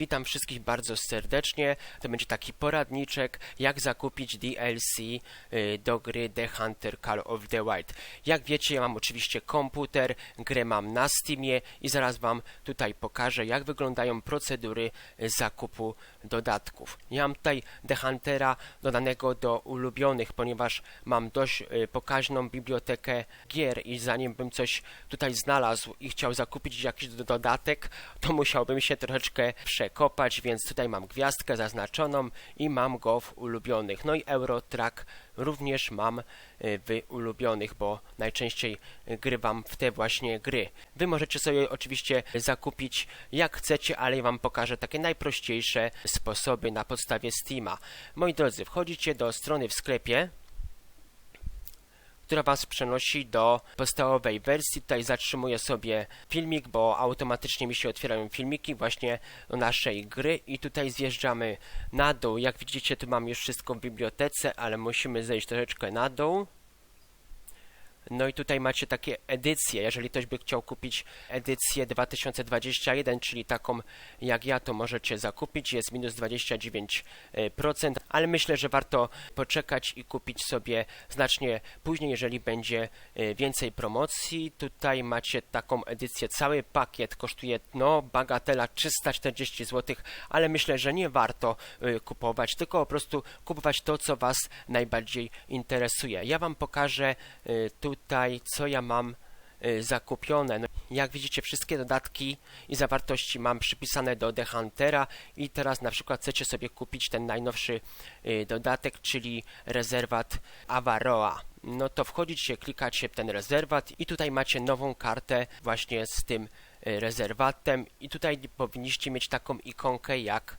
Witam wszystkich bardzo serdecznie. To będzie taki poradniczek, jak zakupić DLC y, do gry The Hunter Call of the Wild. Jak wiecie, ja mam oczywiście komputer, grę mam na Steamie i zaraz Wam tutaj pokażę, jak wyglądają procedury y, zakupu dodatków. Ja mam tutaj The Huntera dodanego do ulubionych, ponieważ mam dość y, pokaźną bibliotekę gier i zanim bym coś tutaj znalazł i chciał zakupić jakiś do- dodatek, to musiałbym się troszeczkę przekopać, więc tutaj mam gwiazdkę zaznaczoną i mam go w ulubionych. No i Eurotrack również mam y, w ulubionych, bo najczęściej y, grywam w te właśnie gry. Wy możecie sobie oczywiście zakupić jak chcecie, ale ja wam pokażę takie najprościejsze sposoby na podstawie Steama. Moi drodzy, wchodzicie do strony w sklepie, która Was przenosi do podstawowej wersji. Tutaj zatrzymuję sobie filmik, bo automatycznie mi się otwierają filmiki właśnie naszej gry i tutaj zjeżdżamy na dół. Jak widzicie, tu mam już wszystko w bibliotece, ale musimy zejść troszeczkę na dół. No i tutaj macie takie edycje. Jeżeli ktoś by chciał kupić edycję 2021, czyli taką jak ja, to możecie zakupić. Jest minus 29%, ale myślę, że warto poczekać i kupić sobie znacznie później, jeżeli będzie e, więcej promocji. Tutaj macie taką edycję. Cały pakiet kosztuje, no, bagatela 340 zł, ale myślę, że nie warto e, kupować, tylko po prostu kupować to, co Was najbardziej interesuje. Ja Wam pokażę e, tutaj, co ja mam y, zakupione. No, jak widzicie, wszystkie dodatki i zawartości mam przypisane do The Huntera i teraz na przykład chcecie sobie kupić ten najnowszy y, dodatek, czyli rezerwat Avaroa. No to wchodzicie, klikacie w ten rezerwat i tutaj macie nową kartę właśnie z tym y, rezerwatem i tutaj powinniście mieć taką ikonkę jak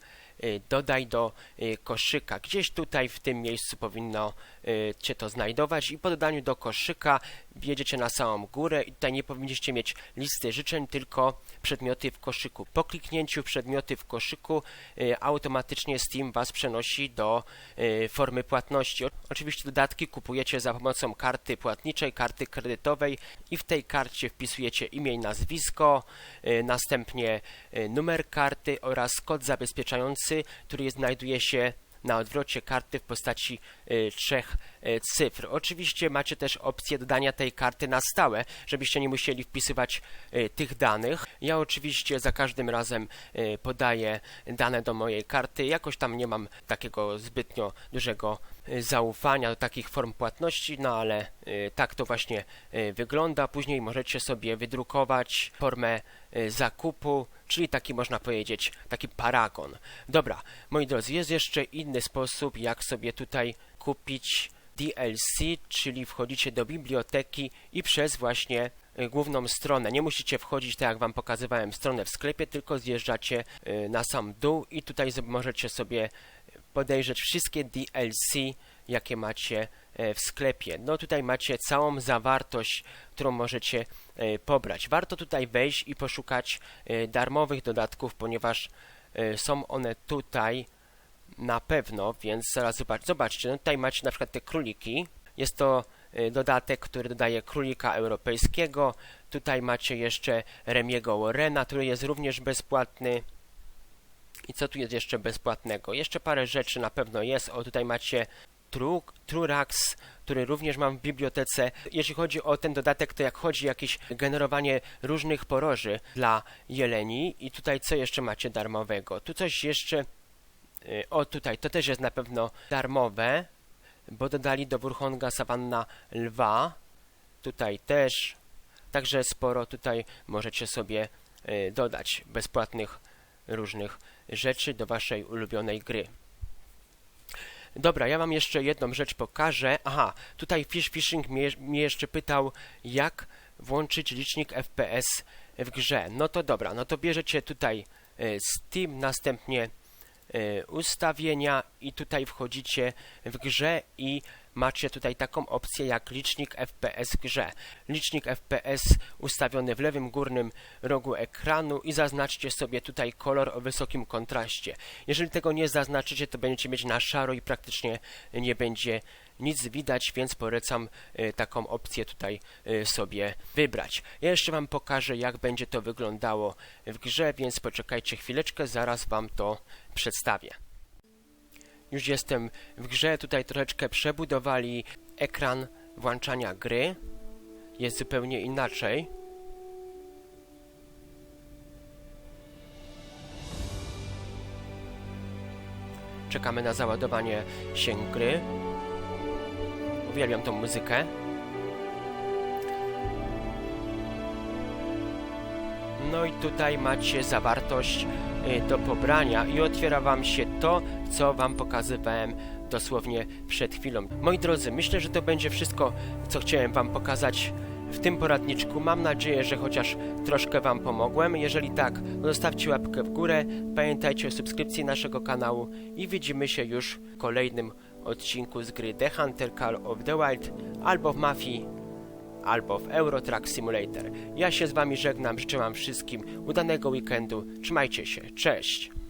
dodaj do y, koszyka. Gdzieś tutaj w tym miejscu powinno y, Cię to znajdować i po dodaniu do koszyka wjedziecie na samą górę i tutaj nie powinniście mieć listy życzeń, tylko przedmioty w koszyku. Po kliknięciu przedmioty w koszyku y, automatycznie Steam Was przenosi do y, formy płatności. Oczywiście dodatki kupujecie za pomocą karty płatniczej, karty kredytowej i w tej karcie wpisujecie imię i nazwisko, y, następnie y, numer karty oraz kod zabezpieczający, który jest- znajduje się na odwrocie karty w postaci y, trzech y, cyfr. Oczywiście macie też opcję dodania tej karty na stałe, żebyście nie musieli wpisywać y, tych danych. Ja oczywiście za każdym razem y, podaję dane do mojej karty. Jakoś tam nie mam takiego zbytnio dużego zaufania do takich form płatności, no ale y, tak to właśnie y, wygląda. Później możecie sobie wydrukować formę y, zakupu, czyli taki można powiedzieć, taki paragon. Dobra, moi drodzy, jest jeszcze inny sposób, jak sobie tutaj kupić DLC, czyli wchodzicie do biblioteki i przez właśnie y, główną stronę. Nie musicie wchodzić, tak jak Wam pokazywałem, stronę w sklepie, tylko zjeżdżacie y, na sam dół i tutaj możecie sobie podejrzeć wszystkie DLC, jakie macie e, w sklepie. No tutaj macie całą zawartość, którą możecie e, pobrać. Warto tutaj wejść i poszukać e, darmowych dodatków, ponieważ są one tutaj na pewno, więc zaraz zobacz, zobaczcie, no tutaj macie na przykład te króliki. Jest to dodatek, który dodaje królika europejskiego. Tutaj macie jeszcze Remiego Warrena, który jest również bezpłatny. I co tu jest jeszcze bezpłatnego? Jeszcze parę rzeczy na pewno jest. O, tutaj macie Tru, Trurax, który również mam w bibliotece. Jeśli chodzi o ten dodatek, to jak chodzi jakieś generowanie różnych poroży dla jeleni. I tutaj co jeszcze macie darmowego? Tu coś jeszcze... y, O, tutaj, to też jest na pewno darmowe, bo dodali do Wurchonga Savanna lwa. Tutaj też. Także sporo tutaj możecie sobie y, dodać bezpłatnych różnych rzeczy do waszej ulubionej gry. Dobra, ja wam jeszcze jedną rzecz pokażę. Aha, tutaj Fish Fishing mnie, mnie jeszcze pytał, jak włączyć licznik FPS w grze. No to dobra, no to bierzecie tutaj e, Steam, następnie e, ustawienia i tutaj wchodzicie w grze i macie tutaj taką opcję jak licznik FPS grze. Licznik FPS ustawiony w lewym górnym rogu ekranu i zaznaczcie sobie tutaj kolor o wysokim kontraście. Jeżeli tego nie zaznaczycie, to będziecie mieć na szaro i praktycznie nie będzie nic widać, więc polecam y, taką opcję tutaj y, sobie wybrać. Ja jeszcze Wam pokażę, jak będzie to wyglądało w grze, więc poczekajcie chwileczkę, zaraz Wam to przedstawię. Już jestem w grze, tutaj troszeczkę przebudowali ekran włączania gry. Jest zupełnie inaczej. Czekamy na załadowanie się gry. Uwielbiam tą muzykę. No i tutaj macie zawartość y, do pobrania i otwiera Wam się to, co Wam pokazywałem dosłownie przed chwilą. Moi drodzy, myślę, że to będzie wszystko, co chciałem Wam pokazać w tym poradniczku. Mam nadzieję, że chociaż troszkę Wam pomogłem. Jeżeli tak, zostawcie łapkę w górę, pamiętajcie o subskrypcji naszego kanału i widzimy się już w kolejnym odcinku z gry The Hunter Call of the Wild albo w Mafii albo w Euro Truck Simulator. Ja się z Wami żegnam, życzę Wam wszystkim udanego weekendu, trzymajcie się, cześć!